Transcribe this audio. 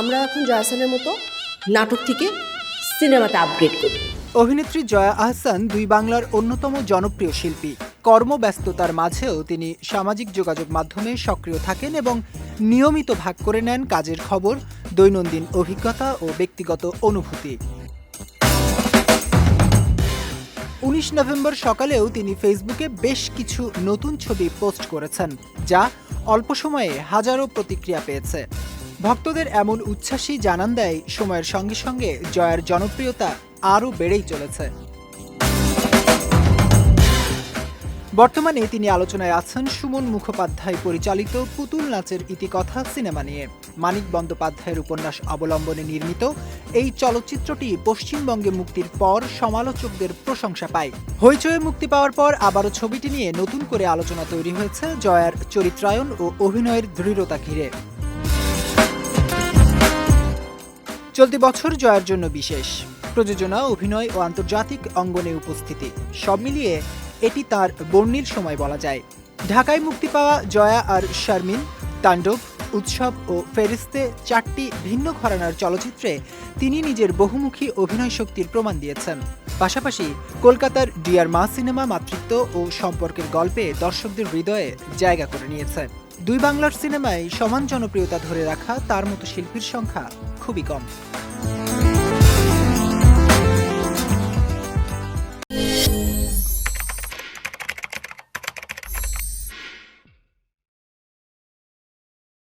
আমরা এখন জয়াসানের মতো নাটক থেকে সিনেমাতে আপগ্রেড করি। অভিনেত্রী জয়া আহসান দুই বাংলার অন্যতম জনপ্রিয় শিল্পী। কর্মব্যস্ততার মাঝেও তিনি সামাজিক যোগাযোগ মাধ্যমে সক্রিয় থাকেন এবং নিয়মিত ভাগ করে নেন কাজের খবর, দৈনন্দিন অভিজ্ঞতা ও ব্যক্তিগত অনুভূতি। উনিশ নভেম্বর সকালেও তিনি ফেসবুকে বেশ কিছু নতুন ছবি পোস্ট করেছেন, যা অল্প সময়ে হাজারো প্রতিক্রিয়া পেয়েছে। ভক্তদের এমন উচ্ছ্বাসই জানান দেয় সময়ের সঙ্গে সঙ্গে জয়ার জনপ্রিয়তা আরও বেড়েই চলেছে। বর্তমানে তিনি আলোচনায় আছেন সুমন মুখোপাধ্যায় পরিচালিত পুতুল নাচের ইতিকথা সিনেমা নিয়ে। মানিক বন্দ্যোপাধ্যায়ের উপন্যাস অবলম্বনে নির্মিত এই চলচ্চিত্রটি পশ্চিমবঙ্গে মুক্তির পর সমালোচকদের প্রশংসা পায়। হইচয়ে মুক্তি পাওয়ার পর আবারও ছবিটি নিয়ে নতুন করে আলোচনা তৈরি হয়েছে জয়ার চরিত্রায়ন ও অভিনয়ের দৃঢ়তা ঘিরে। চলতি বছর জয়ার জন্য বিশেষ। প্রযোজনা, অভিনয় ও আন্তর্জাতিক অঙ্গনে উপস্থিতি। সব মিলিয়ে এটি তার বর্ণিল সময় বলা যায়। ঢাকায় মুক্তি পাওয়া জয়া আর শারমিন, তাণ্ডব, উৎসব ও ফেরিস্তে চারটি ভিন্ন ঘরানার চলচ্চিত্রে তিনি নিজের বহুমুখী অভিনয় শক্তির প্রমাণ দিয়েছেন। পাশাপাশি কলকাতার ডিয়ার মা সিনেমা মাতৃত্ব ও সম্পর্কের গল্পে দর্শকদের হৃদয়ে জায়গা করে নিয়েছে। দুই বাংলার সিনেমায় সমান জনপ্রিয়তা ধরে রাখা তার মতো শিল্পীর সংখ্যা খুবই কম।